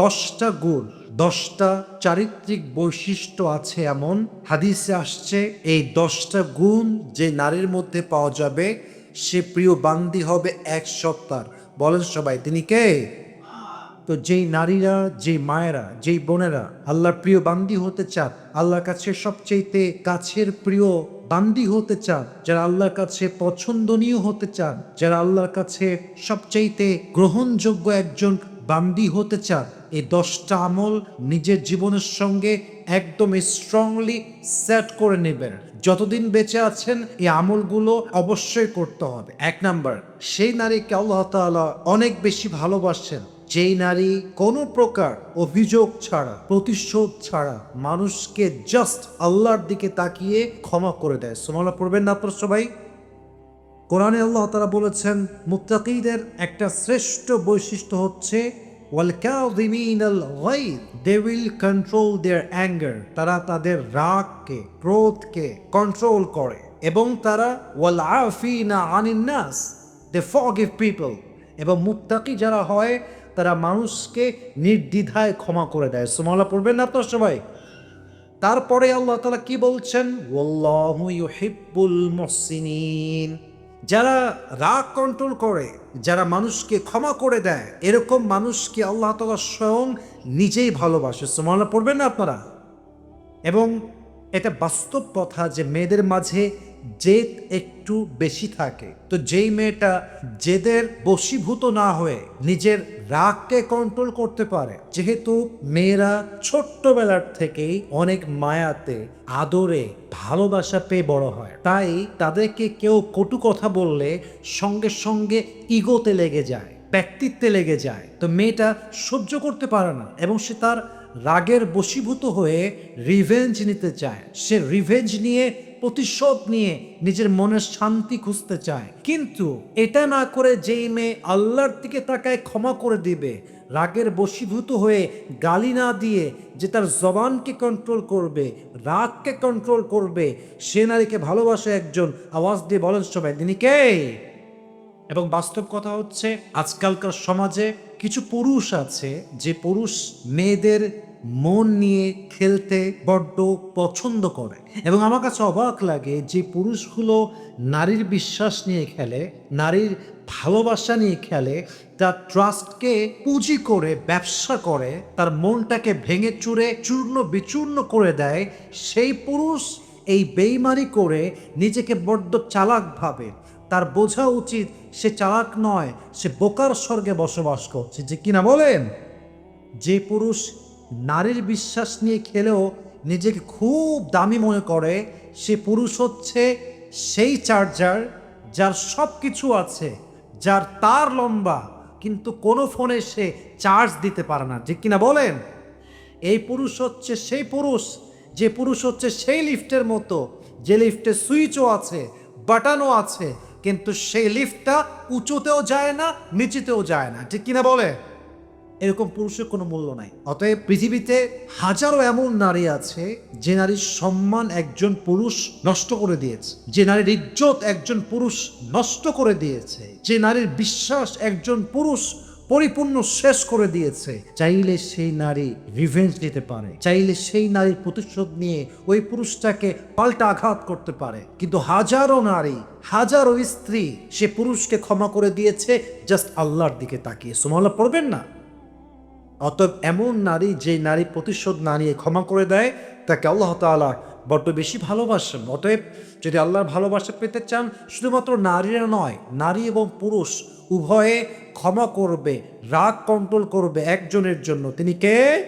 দশটা গুণ, দশটা চারিত্রিক বৈশিষ্ট্য আছে এমন হাদিসে আসছে, এই দশটা গুণ যে নারীর মধ্যে পাওয়া যাবে, সে প্রিয় বান্দি হবে এক সপ্তাহ। বলেন সবাই, তিনি কে? তো যেই নারীরা, যেই মায়েরা, যেই বোনেরা আল্লাহর প্রিয় বান্দি হতে চান, আল্লাহর কাছে সবচেয়েতে কাছের প্রিয় বান্দি হতে চান, যারা আল্লাহর কাছে পছন্দনীয় হতে চান, যারা আল্লাহর কাছে সবচেয়েতে গ্রহণযোগ্য একজন বান্দি হতে চান, এই দশটা আমল নিজের জীবনের সঙ্গে একদম স্ট্রংলি সেট করে নেবেন। যতদিন বেঁচে আছেন, এই আমলগুলো অবশ্যই করতে হবে। এক নাম্বার, সেই নারীকে আল্লাহ তাআলা অনেক বেশি ভালোবাসেন। যেই নারী কোনো প্রকার অভিযোগ ছাড়া, প্রতিশোধ ছাড়া মানুষকে জাস্ট আল্লাহর দিকে তাকিয়ে ক্ষমা করে দেয়। সোমালা পড়বেন না আপনার সবাই? কোরআনে আল্লাহ তারা বলেছেন, মুত্তাকিদের একটা শ্রেষ্ঠ বৈশিষ্ট্য হচ্ছে they will control their anger, তারা তাদের রাগকে, ক্রোধকে কন্ট্রোল করে। এবং তারা, ওয়াল আফিনা আনিন নাস, দে ফরগিভ পিপল। এবং মুত্তাকি যারা হয়, তারা মানুষকে নির্দ্বিধায় ক্ষমা করে দেয়। সুমালা পড়বেন না আপনার সবাই? তারপরে আল্লাহ তালা কি বলছেন? ওয়াল্লাহু ইউহিব্বুল মুহসিনিন। যারা রাগ কন্ট্রোল করে, যারা মানুষকে ক্ষমা করে দেয়, এরকম মানুষকে আল্লাহ তালা স্বয়ং নিজেই ভালোবাসে। সমালনা পড়বেন না আপনারা? এবং এটা বাস্তব কথা যে মেয়েদের মাঝে জেদ একটু বেশি থাকে। তো যেই মেয়েটা জেদের বশীভূত না হয়ে নিজের রাগকে কন্ট্রোল করতে পারে, যেহেতু মেয়েরা ছোট্টবেলার থেকেই অনেক মায়াতে, আদরে ভালোবাসা পেয়ে বড় হয়। তাই তাদেরকে কেউ কটু কথা বললে সঙ্গে সঙ্গে ইগোতে লেগে যায়, ব্যক্তিত্বে লেগে যায়। তো মেয়েটা সহ্য করতে পারে না এবং সে তার রাগের বশীভূত হয়ে রিভেঞ্জ নিতে চায়। সে রিভেঞ্জ নিয়ে প্রতিশোধ নিয়ে নিজের মনের শান্তি খুঁজতে চায়। কিন্তু এটা না করে যেই মেয়ে আল্লাহর দিকে তাকায় ক্ষমা করে দিবে, রাগের বশীভূত হয়ে গালি না দিয়ে যে তার জবানকে কন্ট্রোল করবে, রাগকে কন্ট্রোল করবে, সে নারীকে ভালোবাসে একজন। আওয়াজ দিয়ে বলেন সবাই, তিনি কে? এবং বাস্তব কথা হচ্ছে, আজকালকার সমাজে কিছু পুরুষ আছে যে পুরুষ মেয়েদের মন নিয়ে খেলতে বড্ড পছন্দ করে। এবং আমার কাছে অবাক লাগে যে পুরুষগুলো নারীর বিশ্বাস নিয়ে খেলে, নারীর ভালোবাসা নিয়ে খেলে, তার ট্রাস্টকে পুঁজি করে ব্যবসা করে, তার মনটাকে ভেঙে চুরে চূর্ণ বিচূর্ণ করে দেয়, সেই পুরুষ এই বেইমারি করে নিজেকে বড্ড চালাক ভাবে। তার বোঝা উচিত সে চালাক নয়, সে বোকার স্বর্গে বসবাস করছে। যে কিনা বলেন? যে পুরুষ নারীর বিশ্বাস নিয়ে খেলেও নিজেকে খুব দামি মনে করে, সে পুরুষ হচ্ছে সেই চার্জার যার সব কিছু আছে, যার তার লম্বা, কিন্তু কোনো ফোনে সে চার্জ দিতে পারে না। যে কিনা বলেন? এই পুরুষ হচ্ছে সেই পুরুষ, যে পুরুষ হচ্ছে সেই লিফটের মতো, যে লিফটে সুইচও আছে, বাটনও আছে কিন্তু সেই লিফটটা উঁচুতেও যায় না, নিচেতেও যায় না। ঠিক কিনা বলে? এরকম পুরুষের কোনো মূল্য নাই। অতএব পৃথিবীতে হাজারো এমন নারী আছে, যে নারীর সম্মান একজন পুরুষ নষ্ট করে দিয়েছে। যে নারীর ইজ্জত একজন পুরুষ নষ্ট করে দিয়েছে। যে নারীর বিশ্বাস একজন পুরুষ পরিপূর্ণ শেষ করে দিয়েছে। চাইলে সেই নারী রিভেঞ্জ নিতে পারে। চাইলে সেই নারীর প্রতিশোধ নিয়ে ওই পুরুষটাকে পাল্টা আঘাত করতে পারে। কিন্তু হাজারো নারী, হাজারো স্ত্রী সে পুরুষকে ক্ষমা করে দিয়েছে জাস্ট আল্লাহর দিকে তাকিয়ে। সুমাল্লাহ পড়বেন না? অতএব এমন নারী যে নারী প্রতিশোধ না নিয়ে ক্ষমা করে দেয়, তাকে আল্লাহ তাআলা বড্ড বেশি ভালোবাসেন অতএব যদি আল্লাহর ভালোবাসা পেতে চান শুধুমাত্র নারীরা নয় নারী এবং পুরুষ উভয়ে ক্ষমা করবে রাগ কন্ট্রোল করবে একজনের জন্য। তিনি কে?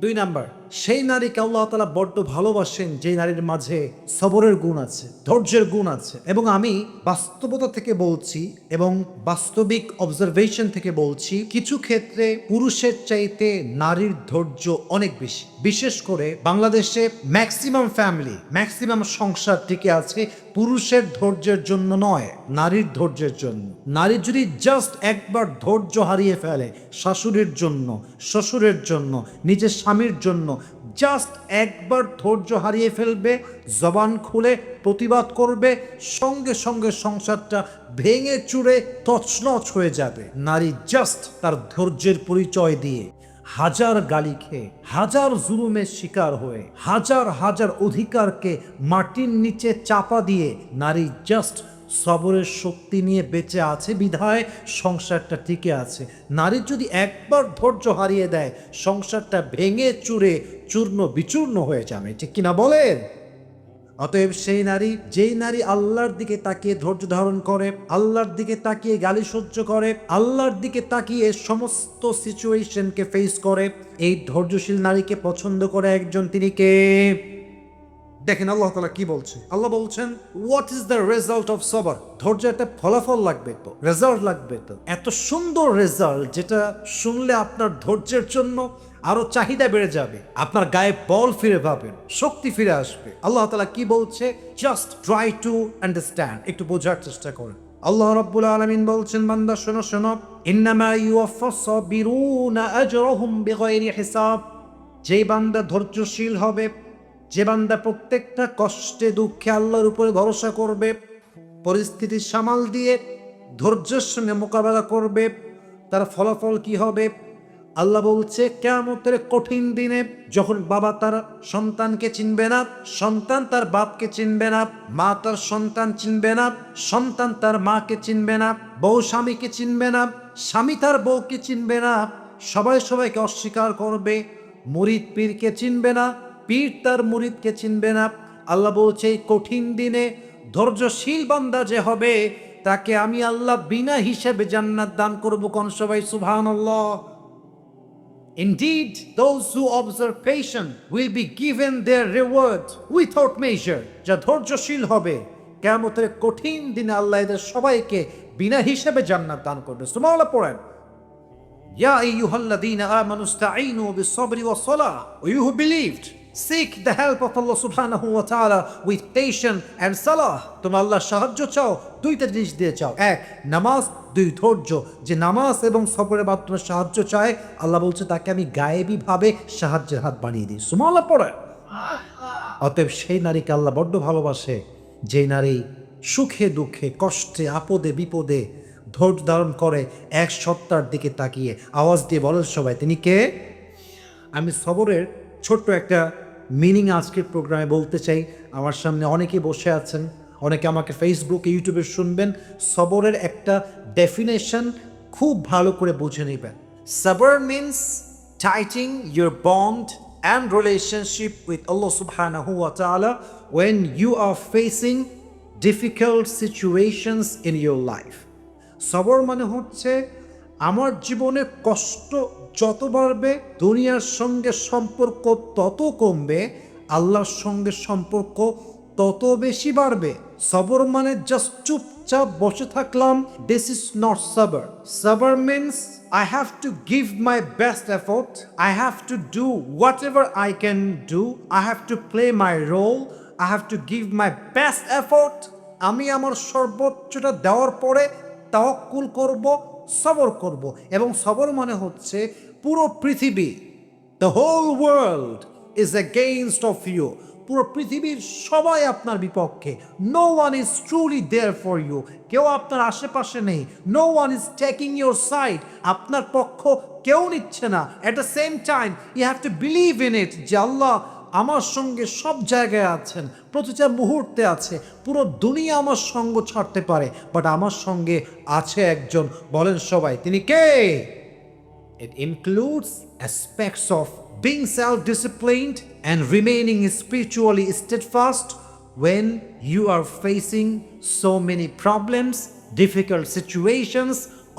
দুই নাম্বার। সেই নারীকে আল্লাহ তালা বড্ড ভালোবাসেন যে নারীর মাঝে সবরের গুণ আছে, ধৈর্যের গুণ আছে। এবং আমি বাস্তবতা থেকে বলছি এবং বাস্তবিক অবজারভেশন থেকে বলছি, কিছু ক্ষেত্রে পুরুষের চাইতে নারীর ধৈর্য অনেক বেশি। বিশেষ করে বাংলাদেশে ম্যাক্সিমাম ফ্যামিলি ম্যাক্সিমাম সংসার টিকে আছে, পুরুষের ধৈর্যের জন্য নয়, নারীর ধৈর্যের জন্য। নারী যদি জাস্ট একবার ধৈর্য হারিয়ে ফেলে, শাশুড়ির জন্য, শ্বশুরের জন্য, নিজের স্বামীর জন্য জাস্ট একবার ধৈর্য হারিয়ে ফেলবে, জবান খুলে প্রতিবাদ করবে, সঙ্গে সঙ্গে সংসারটা ভেঙে চুড়ে তছনছ হয়ে যাবে। নারী জাস্ট তার ধৈর্যের পরিচয় দিয়ে হাজার গালি খেয়ে, হাজার জুলুমের শিকার হয়ে, হাজার হাজার অধিকারকে মাটির নিচে চাপা দিয়ে নারী জাস্ট সবরের শক্তি নিয়ে বেঁচে আছে বিধায় সংসারটা টিকে আছে। নারী যদি একবার ধৈর্য হারিয়ে দেয়, সংসারটা ভেঙে চুরে চূর্ণ বিচূর্ণ হয়ে যাবে। ঠিক কিনা বলেন? অতএব সেই নারী, যেই নারী আল্লাহর দিকে তাকিয়ে ধৈর্য ধারণ করে, আল্লাহর দিকে তাকিয়ে গালি সহ্য করে, আল্লাহর দিকে তাকিয়ে সমস্ত সিচুয়েশনকে ফেস করে, এই ধৈর্যশীল নারীকে পছন্দ করে একজন তিনি কে? দেখেন আল্লাহ তালা কি বলছে? আল্লাহ বলছেন what is the result of সবার ধৈর্য একটা ফলাফল লাগবে তো রেজাল্ট লাগবে তো। এত সুন্দর রেজাল্ট যেটা শুনলে আপনার ধৈর্যের জন্য আরও চাহিদা বেড়ে যাবে, আপনার গায়ে বল ফিরে পাবেন শক্তি ফিরে আসবে। আল্লাহ তালা কি বলছে? জাস্ট ট্রাই টু আন্ডারস্ট্যান্ড একটু বোঝার চেষ্টা করেন। আল্লাহ রাব্বুল আলামিন বলছেন, বান্দা, শোনো শোনো। ইন্নামা ইউওয়াফাস সাবিরুনা আজরাহুম হিসাব। যেই বান্দা ধৈর্যশীল হবে যে বান্দা প্রত্যেকটা কষ্টে, দুঃখে আল্লাহর উপরে ভরসা করবে পরিস্থিতি সামাল দিয়ে ধৈর্যের সঙ্গে মোকাবেলা করবে, তার ফলাফল কি হবে? আল্লাহ বলছে কেমতের কঠিন দিনে যখন বাবা তার সন্তানকে চিনবে না, সন্তান তার বাপকে চিনবে না, মা তার সন্তান চিনবে না, সন্তান তার মাকে চিনবে না, বউ স্বামীকে চিনবে না, স্বামী তার বউকে চিনবে না, সবাই সবাইকে অস্বীকার করবে, মুরিদ পীরকে চিনবে না পীর তার মুরিদকে চিনবে না। আল্লাহ বলছে এই কঠিন দিনে ধৈর্যশীল বান্দা যে হবে তাকে আমি আল্লাহ বিনা হিসেবে জান্নাত দান করব কোন সবাই? সুবহানাল্লাহ। Indeed, those who observe patience will be given their reward without measure. যা ধৈর্যশীল হবে কেমতের কঠিন দিনে আল্লাহ এদের সবাইকে বিনা হিসেবে জান্নাত দান করবে। সুমাওয়ালা পড়েন। ইয়া আইয়ুহাল্লাযীনা আমানু ইসতাঈনু বিস-সাবরি ওয়াস-সালাহ you oh, who believed seek the help of Allah subhanahu wa ta'ala with patience and salah. তোমরা আল্লাহর সাহায্য চাও, দুইটা জিনিস দিয়ে চাও। এক, নামাজ, দুই, ধৈর্য। যে নামাজ এবং সবরের মাধ্যমে সাহায্য চায়, আল্লাহ বলছে, তাকে আমি গায়েবী ভাবে সাহায্যের হাত বানিয়ে দিই। সুমাল্লা পড়ে। অতএব সেই নারীকে আল্লাহ বড্ড ভালোবাসে যে নারী সুখে, দুঃখে, কষ্টে, আপদে, বিপদে ধৈর্য ধারণ করে, এক সত্তার দিকে তাকিয়ে আওয়াজ দিয়ে বলেন সবাই, তিনি কে? আমি সবরের ছোট্ট একটা মিনিং আজকের প্রোগ্রামে বলতে চাই, আমার সামনে অনেকে বসে আছেন, অনেকে আমাকে ফেসবুকে ইউটিউবে শুনবেন, সবরের একটা ডেফিনেশন খুব ভালো করে বুঝে নেবেন সবর means tightening your bond and relationship with Allah subhanahu wa ta'ala when you are facing in your life. সবর মানে হচ্ছে, আমার জীবনে কষ্ট যত বাড়বে, দুনিয়ার সঙ্গে সম্পর্ক তত কমবে, আল্লাহর সঙ্গে সম্পর্ক তত বেশি বাড়বে সবর মানে জাস্ট চুপচাপ বসে থাকলাম দিস ইজ নট সাবার সাবার means I to to my best effort I I to do do whatever I can do. I have to play my role. I have to give my best effort. আমি আমার সর্বোচ্চটা দেওয়ার পরে তাওয়াক্কুল করব সবর করব এবং সবর মানে হচ্ছে পুরো পৃথিবী the whole world is against of you পুরো পৃথিবীর সবাই আপনার বিপক্ষে। No one is truly there for you কেউ আপনার আশেপাশে নেই। No one is taking your side আপনার পক্ষ কেউ নিচ্ছে না। At the same time you have to believe in it যে আল্লাহ আমার সঙ্গে সব জায়গায় আছেন, প্রতিটা মুহূর্তে আছে, পুরো দুনিয়া আমার সঙ্গ ছাড়তে পারে বাট আমার সঙ্গে আছে একজন, বলেন সবাই, তিনি কে? It includes aspects of being self disciplined and remaining spiritually steadfast when you are facing so many problems difficult situations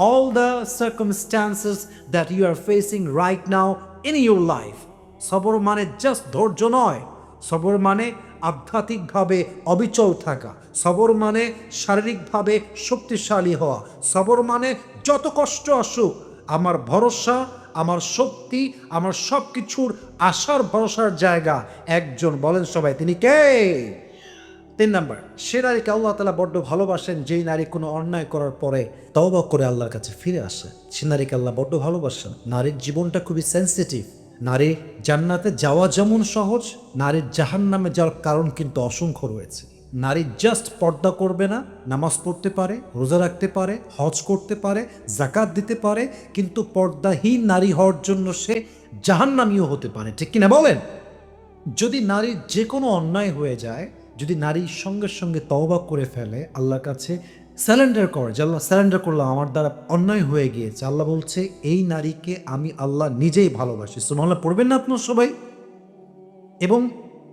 all the circumstances that you are facing right now in your life সবর মানে just ধৈর্য নয়। সবর মানে আধ্যাত্মিকভাবে অবিচল থাকা। সবর মানে শারীরিকভাবে শক্তিশালী হওয়া। সবর মানে যত কষ্ট আসুক, আমার ভরসা, আমার শক্তি, আমার সব কিছুর আশার ভরসার জায়গা। একজন বলেন সবাই, তিনি কে? তিন নাম্বার, সে নারীকে আল্লাহ তালা বড্ড ভালোবাসেন, যেই নারী কোনো অন্যায় করার পরে তওবা করে আল্লাহর কাছে ফিরে আসে। সে নারীকে আল্লাহ বড্ড ভালোবাসেন। নারীর জীবনটা খুবই সেন্সিটিভ নারী জান্নাতে যাওয়া যেমন সহজ নারীর জাহান নামে যাওয়ার কারণ কিন্তু অসংখ্য রয়েছে। নারী জাস্ট পর্দা করবে না, নামাজ পড়তে পারে, রোজা রাখতে পারে, হজ করতে পারে জাকাত দিতে পারে, কিন্তু পর্দাহীন নারী হওয়ার জন্য সে জাহান্নামীও হতে পারে। ঠিক কিনা বলেন? যদি নারীর যে কোনো অন্যায় হয়ে যায়, যদি নারী সঙ্গে সঙ্গে তওবা করে ফেলে, আল্লাহর কাছে স্যালেন্ডার কর, যে আল্লাহ স্যালেন্ডার করলাম, আমার দ্বারা অন্যায় হয়ে গিয়েছে। আল্লাহ বলছে, এই নারীকে আমি আল্লাহ নিজেই ভালোবাসি। সুমাল্লাহ পড়বেন না আপনার সবাই? এবং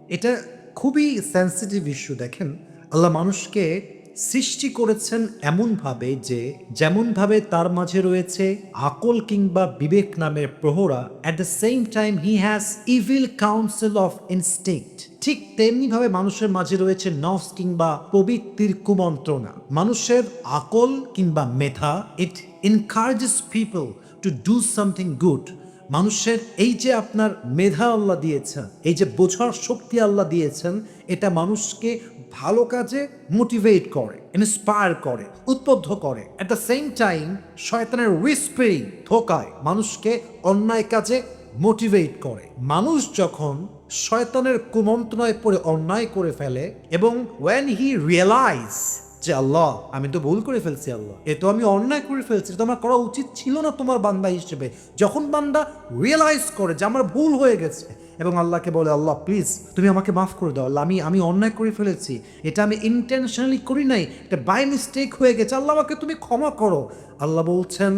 এটা খুবই সেন্সিটিভ ইস্যু দেখেন। আল্লাহ মানুষকে সৃষ্টি করেছেন এমনভাবে যে, যেমনভাবে তার মাঝে রয়েছে আকল কিংবা বিবেক নামের প্রহরা at the same time he has evil counsel of instinct ঠিক তেমনিভাবে মানুষের মাঝে রয়েছে নফস কিংবা প্রবৃত্তির কুমন্ত্রণা। মানুষের আকল কিংবা মেধা it encourages people to do something good মানুষের এই যে আপনার মেধা আল্লাহ দিয়েছেন, এই যে বোঝার শক্তি আল্লাহ দিয়েছেন, এটা মানুষকে ভালো কাজে মোটিভেট করে ইন্সপায়ার করে উদ্বুদ্ধ করে। অ্যাট দ্য সেম টাইম শয়তানের উইসপেরিং ধোকায় মানুষকে অন্যায় কাজে মোটিভেট করে। মানুষ যখন শয়তানের কুমন্ত্রণায় পড়ে, অন্যায় করে ফেলে এবং ওয়েন হি রিয়েলাইজ যে আল্লাহ, আমি তো ভুল করে ফেলছি আল্লাহ। এ তো আমি অন্যায় করে ফেলছি, এটা আমার করা উচিত ছিল না তোমার বান্দা হিসেবে। যখন বান্দা রিয়েলাইজ করে যে আমার ভুল হয়ে গেছে, এবং আল্লাহকে বলে, আল্লাহ প্লিজ তুমি আমাকে মাফ করে দাও। আল্লাহ, আমি আমি অন্যায় করে ফেলেছি। এটা আমি ইন্টেনশনালি করি নাই, এটা বাই মিস্টেক হয়ে গেছে। আল্লাহ, আমাকে তুমি ক্ষমা করো। আল্লাহ বলছেন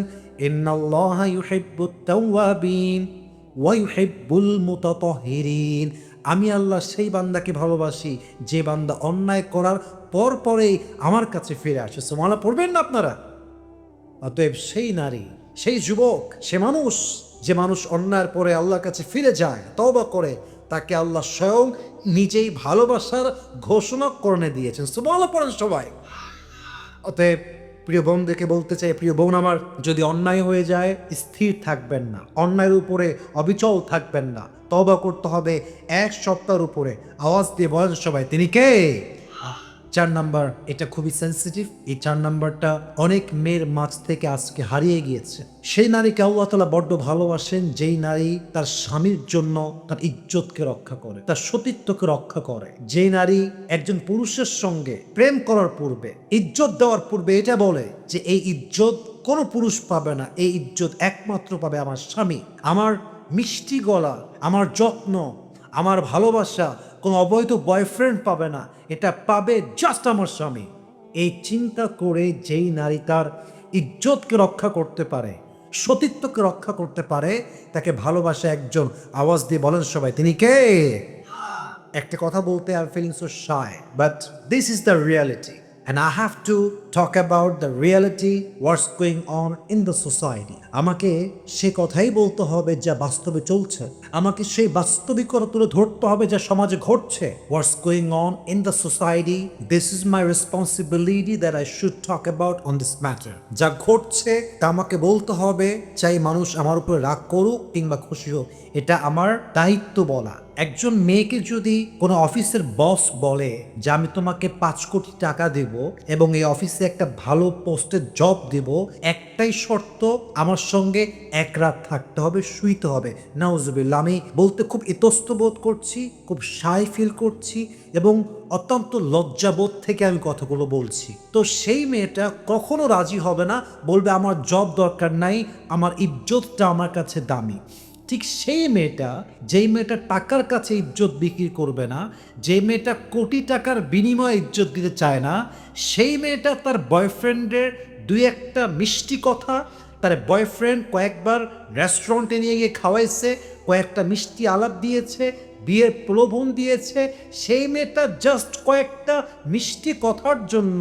আমি আল্লাহ সেই বান্দাকে ভালোবাসি, যে বান্দা অন্যায় করার পর পরেই আমার কাছে ফিরে আসে। সোমালা, পড়বেন না আপনারা? অতএব সেই নারী, সেই যুবক, সে মানুষ, যে মানুষ অন্যায়ের পরে আল্লাহর কাছে ফিরে যায়, তওবা করে, তাকে আল্লাহ স্বয়ং নিজেই ভালোবাসার ঘোষণা করণে দিয়েছেন। সুবহানাল্লাহ পড়েন সবাই। অতএব প্রিয় বোনদেরকে বলতে চাই, প্রিয় বোন আমার, যদি অন্যায় হয়ে যায়, স্থির থাকবেন না। অন্যায়ের উপরে অবিচল থাকবেন না। তবা করতে হবে এক সপ্তাহের উপরে। আওয়াজ দিয়ে বলেন সবাই, তিনি কে? চার নাম্বার, এটা খুবই সেন্সিটিভ এই চার নাম্বারটা অনেক মেয়ের মাঝ থেকে আজকে হারিয়ে গিয়েছে। সেই নারীকে আল্লাহ তালা বড্ড ভালোবাসেন, যেই নারী তার স্বামীর জন্য তার ইজ্জতকে রক্ষা করে, তার সতীত্বকে রক্ষা করে। যেই নারী একজন পুরুষের সঙ্গে প্রেম করার পূর্বে, ইজ্জত দেওয়ার পূর্বে এটা বলে যে, এই ইজ্জত কোনো পুরুষ পাবে না, এই ইজ্জত একমাত্র পাবে আমার স্বামী। আমার মিষ্টি গলা, আমার যত্ন, আমার ভালোবাসা কোনো অবৈধ বয়ফ্রেন্ড পাবে না। এটা পাবে জাস্ট আমার স্বামী। এই চিন্তা করে যেই নারী তার ইজ্জতকে রক্ষা করতে পারে, সতীত্বকে রক্ষা করতে পারে, তাকে ভালোবাসা একজন আওয়াজ দিয়ে বলেন সবাই, তিনি কে? একটা কথা বলতে I feeling so shy but this is the reality And I have to talk about the reality what's going on in the society. আমাকে সে কথাই বলতে হবে যা বাস্তবে চলছে। আমাকে সেই বাস্তবিকতা তুলে ধরতে হবে যা সমাজে ঘটছে। What's going on in the society this is my responsibility that I should talk about on this matter যা ঘটছে তা আমাকে বলতে হবে। চাই মানুষ আমার উপরে রাগ করুক কিংবা খুশি হোক। এটা আমার দায়িত্ব বলা। একজন মেয়েকে যদি কোনো অফিসের বস বলে যে আমি তোমাকে পাঁচ কোটি টাকা দেব এবং এই অফিসে একটা ভালো পোস্টে জব দেব, একটাই শর্ত, আমার সঙ্গে এক রাত থাকতে হবে, শুইতে হবে। নাউজুবিল্লা আমি বলতে খুব ইতস্ত বোধ করছি, খুব সাই ফিল করছি এবং অত্যন্ত লজ্জাবোধ থেকে আমি কথাগুলো বলছি। তো সেই মেয়েটা কখনো রাজি হবে না, বলবে আমার জব দরকার নাই, আমার ইজ্জতটা আমার কাছে দামি। ঠিক সেই মেয়েটা, যেই মেয়েটা টাকার কাছে ইজ্জত বিক্রি করবে না যে মেয়েটা কোটি টাকার বিনিময়ে ইজ্জত দিতে চায় না, সেই মেয়েটা তার বয়ফ্রেন্ডের দুই একটা মিষ্টি কথা, তার বয়ফ্রেন্ড কয়েকবার রেস্টুরেন্টে নিয়ে গিয়ে খাওয়াইছে, কয়েকটা মিষ্টি আলাপ দিয়েছে বিয়ের প্রলোভন দিয়েছে, সেই মেয়েটা জাস্ট কয়েকটা মিষ্টি কথার জন্য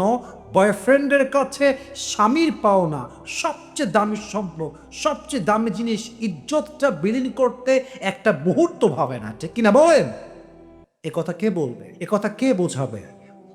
বয়ফ্রেন্ডের কাছে স্বামীর পাওনা, সবচেয়ে দামি সম্পর্ক সবচেয়ে দামি জিনিস ইজ্জতটা বিলীন করতে একটা মুহূর্ত ভাবে না, ঠিক কিনা বলেন? এ কথা কে বলবে? এ কথা কে বোঝাবে?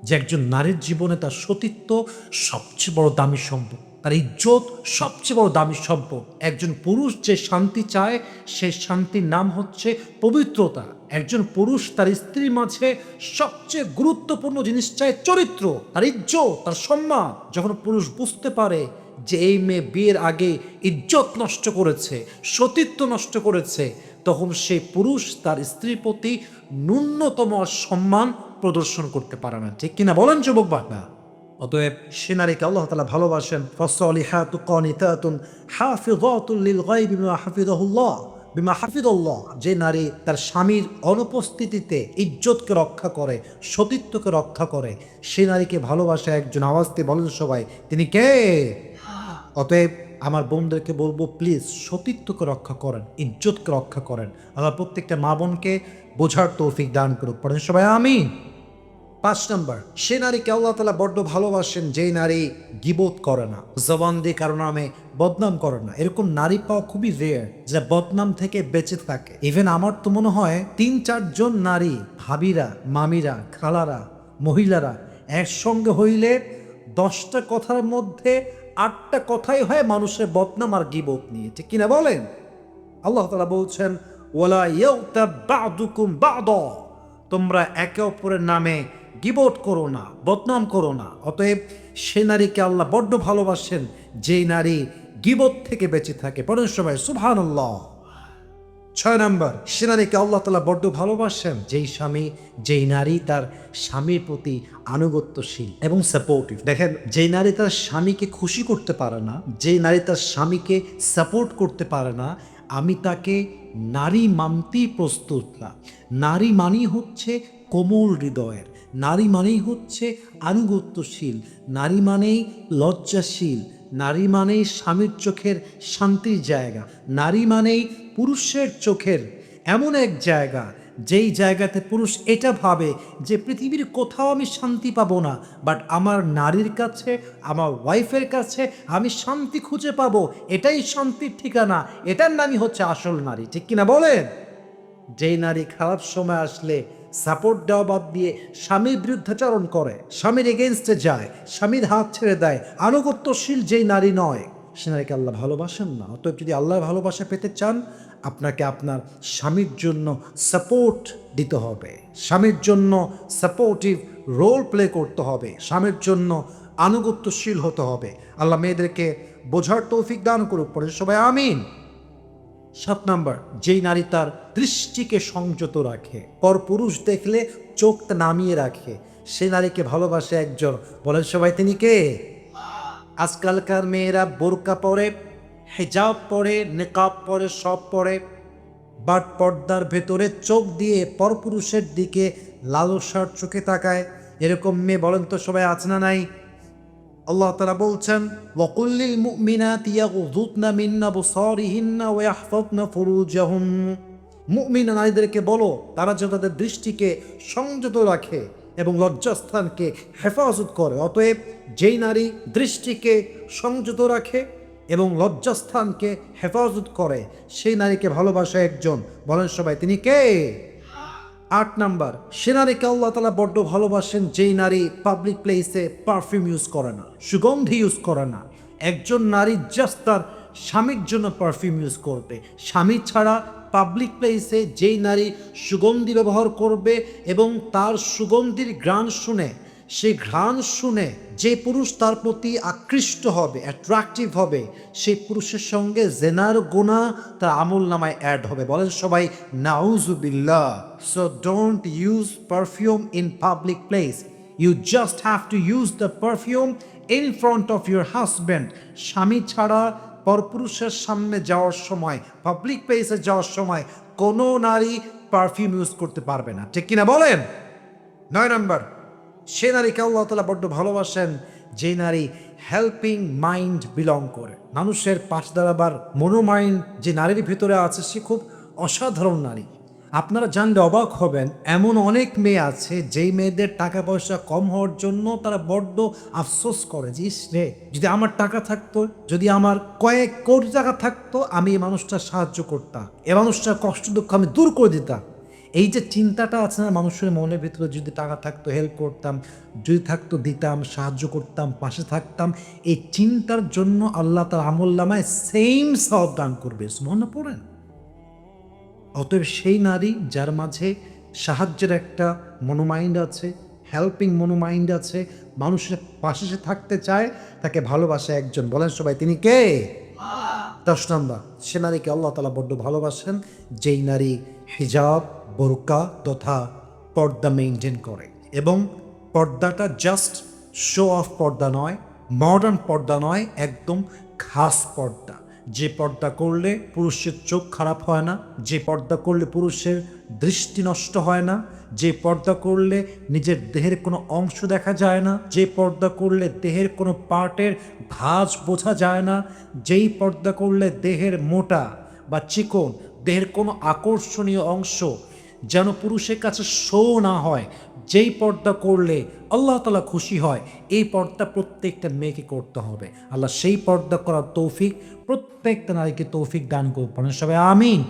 যে একজন নারীর জীবনে তার সতীত্ব সবচেয়ে বড় দামি সম্পদ। তার ইজ্জত সবচেয়ে বড় দামি সম্পদ। একজন পুরুষ যে শান্তি চায় সেই শান্তির নাম হচ্ছে পবিত্রতা। একজন পুরুষ তার স্ত্রীর মাঝে সবচেয়ে গুরুত্বপূর্ণ জিনিস চায় চরিত্র। তার ইজ্জত, তার সম্মান। যখন পুরুষ বুঝতে পারে যে এই মেয়ে বিয়ের আগে ইজ্জত নষ্ট করেছে, সতীত্ব নষ্ট করেছে, তখন সেই পুরুষ তার স্ত্রীর প্রতি ন্যূনতম সম্মান প্রদর্শন করতে পারে না। ঠিক কিনা বলেন যুবক বাবা অতএব সে নারীকে আল্লাহ তালা ভালোবাসেন ফসলিহাতু কনিতাতুন হাফিযাতুল লিল গায়বি বিমা হাফিজাহুল্লাহ, বিমা হাফিদুল্লাহ যে নারী তার স্বামীর অনুপস্থিতিতে ইজ্জতকে রক্ষা করে, সতীত্বকে রক্ষা করে, সে নারীকে ভালোবাসে একজন আওয়াজ দিয়ে বলেন সবাই, তিনি কে? অতএব আমার বোনদেরকে বলব, প্লিজ সতীত্বকে রক্ষা করেন, ইজ্জতকে রক্ষা করেন। আমার প্রত্যেকটা মা বোনকে বোঝার তৌফিক দান করুক। পড়েন সবাই আমি পাঁচ নম্বর, সে নারীকে আল্লাহ তালা বড্ড ভালোবাসেন, যেই নারী গিবোধ করে না, জবান দিয়ে কারও নামে বদনাম করে না। এরকম নারী পাওয়া খুবই রেয়ার যা বদনাম থেকে বেঁচে থাকে। ইভেন আমার তো মনে হয়, তিন চারজন নারী, ভাবিরা, মামিরা, খালারা, মহিলারা একসঙ্গে হইলে দশটা কথার মধ্যে আটটা কথাই হয় মানুষের বদনাম আর গিবোধ নিয়ে। ঠিক কিনা বলেন? আল্লাহ তালা বলছেন ওলা তোমরা একে অপরের নামে গিবট করো না, বদনাম করো না। অতএব সে নারীকে আল্লাহ বড্ড ভালোবাসেন, যেই নারী গিবত থেকে বেঁচে থাকে। পরের সময় সুভান ছয় নম্বর, সে নারীকে আল্লাহ তালা বড্ড ভালোবাসেন, যেই স্বামী, যেই নারী তার স্বামীর প্রতি আনুগত্যশীল এবং সাপোর্টিভ দেখেন, যেই নারী তার স্বামীকে খুশি করতে পারে না, যেই নারী তার স্বামীকে সাপোর্ট করতে পারে না, আমি তাকে নারী মানতেই প্রস্তুত না। নারী মানেই হচ্ছে কোমল হৃদয়ের। নারী মানেই হচ্ছে আনুগত্যশীল, নারী মানেই লজ্জাশীল, নারী মানেই স্বামীর চোখের শান্তির জায়গা, নারী মানেই পুরুষের চোখের এমন এক জায়গা, যেই জায়গাতে পুরুষ এটা ভাবে যে পৃথিবীর কোথাও আমি শান্তি পাবো না বাট আমার নারীর কাছে, আমার ওয়াইফের কাছে আমি শান্তি খুঁজে পাবো, এটাই শান্তির ঠিকানা, এটার নামই হচ্ছে আসল নারী, ঠিক কিনা বলেন? যেই নারী খারাপ সময় আসলে সাপোর্ট দেওয়া বাদ দিয়ে স্বামীর বিরুদ্ধাচরণ করে। স্বামীর এগেনস্টে যায়, স্বামীর হাত ছেড়ে দেয়, আনুগত্যশীল যেই নারী নয়। সে নারীকে আল্লাহ ভালোবাসেন না? অতএব যদি আল্লাহর ভালোবাসা পেতে চান, আপনাকে আপনার স্বামীর জন্য সাপোর্ট দিতে হবে। স্বামীর জন্য সাপোর্টিভ রোল প্লে করতে হবে। স্বামীর জন্য আনুগত্যশীল হতে হবে। আল্লাহ মেয়েদেরকে বোঝার তৌফিক দান করুক। পরে সবাই, আমিন। সাত নাম্বার, যেই নারী তার দৃষ্টিকে সংযত রাখে পর পুরুষ দেখলে চোখটা নামিয়ে রাখে, সে নারীকে ভালোবাসে একজন। বলেন সবাই, তিনি কে? আজকালকার মেয়েরা বোরকা পরে, হেজাব পরে, নেকাব পরে, সব পরে। বাট পর্দার ভেতরে চোখ দিয়ে পরপুরুষের দিকে লালসার চোখে তাকায়। এরকম মেয়ে বলেন তো সবাই আছে না নাই? আল্লাহ তারা বলছেন ওয়াকুল্লিল মুমিনাতি ইয়াগুযুদনা মিন আবসারিহিন্না ওয়া ইয়াহফাযনা ফুরুজাহুম। মুমিনা নারীদেরকে বলো, তারা যেন তাদের দৃষ্টিকে সংযত রাখে এবং লজ্জাস্থানকে হেফাজত করে। অতএব যেই নারী দৃষ্টিকে সংযত রাখে এবং লজ্জাস্থানকে হেফাজত করে, সেই নারীকে ভালোবাসা একজন। বলেন সবাই, তিনি কে? আট নাম্বার, সে নারীকে আল্লাহ তালা বড্ড ভালোবাসেন, যেই নারী পাবলিক প্লেসে পারফিউম ইউজ করে না, সুগন্ধি ইউজ করে না। একজন নারী জাস্ট তার স্বামীর জন্য পারফিউম ইউজ করবে। স্বামী ছাড়া পাবলিক প্লেসে যেই নারী সুগন্ধি ব্যবহার করবে এবং তার সুগন্ধির গ্রান শুনে সেই ঘ্রাণ শুনে যে পুরুষ তার প্রতি আকৃষ্ট হবে অ্যাট্রাকটিভ হবে, সেই পুরুষের সঙ্গে জেনার গোনা তার আমল নামায় অ্যাড হবে। বলেন সবাই নাউজুবিল্লাহ so don't use perfume in public place you just have to use the perfume in front of your husband স্বামী ছাড়া পরপুরুষের সামনে যাওয়ার সময় পাবলিক প্লেসে যাওয়ার সময় কোনো নারী পারফিউম ইউজ করতে পারবে না। ঠিক কিনা বলেন? নয় নম্বর। সে নারীকে আল্লাহ তালা বড্ড ভালোবাসেন যে নারী হেল্পিং মাইন্ড বিলং করে। মানুষের পাশ দাঁড়াবার মনোমাইন্ড যে নারীর ভিতরে আছে, সে খুব অসাধারণ নারী। আপনারা জানলে অবাক হবেন, এমন অনেক মেয়ে আছে, যেই মেয়েদের টাকা পয়সা কম হওয়ার জন্য তারা বড্ড আফসোস করে যে রে, যদি আমার টাকা থাকতো, যদি আমার কয়েক কোটি টাকা থাকতো, আমি এই মানুষটার সাহায্য করতাম। এ মানুষটার কষ্ট দুঃখ আমি দূর করে দিতাম। এই যে চিন্তাটা আছে না মানুষের মনের ভিতরে যদি টাকা থাকতো হেল্প করতাম যদি থাকতো দিতাম সাহায্য করতাম পাশে থাকতাম এই চিন্তার জন্য আল্লাহ তার আমল্লামায় সেম সব দান করবে। মনে পড়েন। অতএব সেই নারী যার মাঝে সাহায্যের একটা মনোমাইন্ড আছে হেল্পিং মনোমাইন্ড আছে মানুষের পাশে সে থাকতে চায় তাকে ভালোবাসে একজন। বলেন সবাই তিনি কে? দশ নম্বর সে নারীকে আল্লাহ তালা বড্ড ভালোবাসেন যেই নারী হিজাব বোরকা তথা পর্দা মেনটেন করে এবং পর্দাটা জাস্ট শো অফ পর্দা নয় মডার্ন পর্দা নয়, একদম খাস পর্দা। যে পর্দা করলে পুরুষের চোখ খারাপ হয় না, যে পর্দা করলে পুরুষের দৃষ্টি নষ্ট হয় না, যে পর্দা করলে নিজের দেহের কোনো অংশ দেখা যায় না, যে পর্দা করলে দেহের কোনো পার্টের ভাঁজ বোঝা যায় না, যেই পর্দা করলে দেহের মোটা বা চিকন, দেহের কোনো আকর্ষণীয় অংশ যেন পুরুষের কাছে শো না হয়। যেই পর্দা করলে আল্লাহ তালা খুশি হয়, এই পর্দা প্রত্যেকটা মেয়েকে করতে হবে। আল্লাহ সেই পর্দা করার তৌফিক প্রত্যেকটা নারীকে তৌফিক দান করবেন সবাই আমিন।